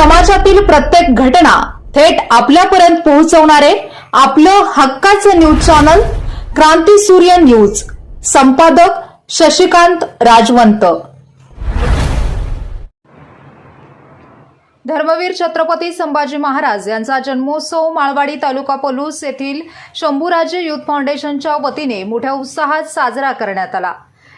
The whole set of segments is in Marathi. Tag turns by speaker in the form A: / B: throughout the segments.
A: समाजातील प्रत्येक घटना थेट आपल्यापर्यंत पोहोचवणारे आपलं हक्काचं न्यूज चॅनल क्रांती सूर्य न्यूज. संपादक शशिकांत राजवंत. धर्मवीर छत्रपती संभाजी महाराज यांचा जन्मोत्सव माळवाडी तालुका पलूस येथील शंभूराजे युथ फाउंडेशनच्या वतीने मोठ्या उत्साहात साजरा करण्यात आला.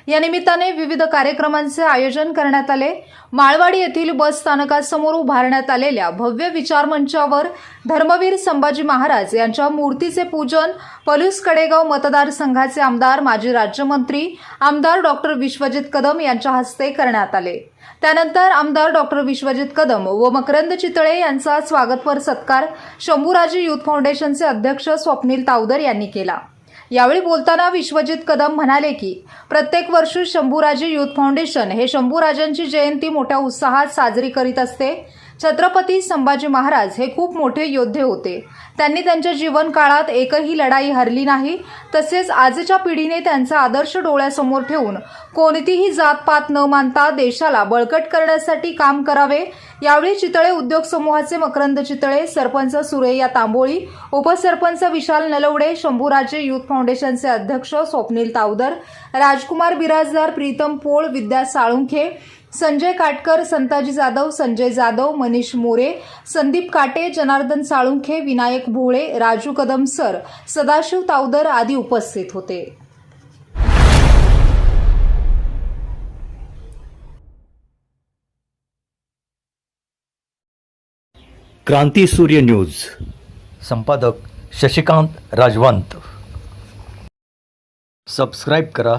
A: या निमित्ताने विविध कार्यक्रमांचे आयोजन करण्यात आले. माळवाडी येथील बस स्थानकासमोर उभारण्यात आलेल्या भव्य विचार मंचावर धर्मवीर संभाजी महाराज यांच्या मूर्तीचे पूजन पलूस कडेगाव मतदारसंघाचे आमदार माजी राज्यमंत्री आमदार डॉक्टर विश्वजित कदम यांच्या हस्ते करण्यात आले. त्यानंतर आमदार डॉक्टर विश्वजित कदम व मकरंद चितळे यांचा स्वागतपर सत्कार शंभूराजी युथ फाउंडेशनचे अध्यक्ष स्वप्नील तावदर यांनी केला. यावेळी बोलताना विश्वजित कदम म्हणाले की प्रत्येक वर्षी शंभूराजे युथ फाउंडेशन हे शंभूराजांची जयंती मोठ्या उत्साहात साजरी करीत असते. छत्रपती संभाजी महाराज हे खूप मोठे योद्धे होते. त्यांनी त्यांच्या जीवन काळात एकही लढाई हरली नाही. तसेच आजच्या पिढीने त्यांचा आदर्श डोळ्यासमोर ठेवून कोणतीही जातपात न मानता देशाला बळकट करण्यासाठी काम करावे. यावेळी चितळे उद्योग समूहाचे मकरंद चितळे सरपंच सुरेया तांबोळी उपसरपंच विशाल नलवडे शंभूराजे युथ फाउंडेशनचे अध्यक्ष स्वप्नील तावदर राजकुमार बिराजदार प्रीतम पोळ विद्या साळुंखे संजय काटकर संताजी जाधव संजय जाधव मनीष मोरे संदीप काटे जनार्दन साळुंखे विनायक भोळे राजू कदम सर सदाशिव तावदर आदी उपस्थित होते.
B: क्रांती सूर्य न्यूज. संपादक शशिकांत राजवंत. सबस्क्राईब करा.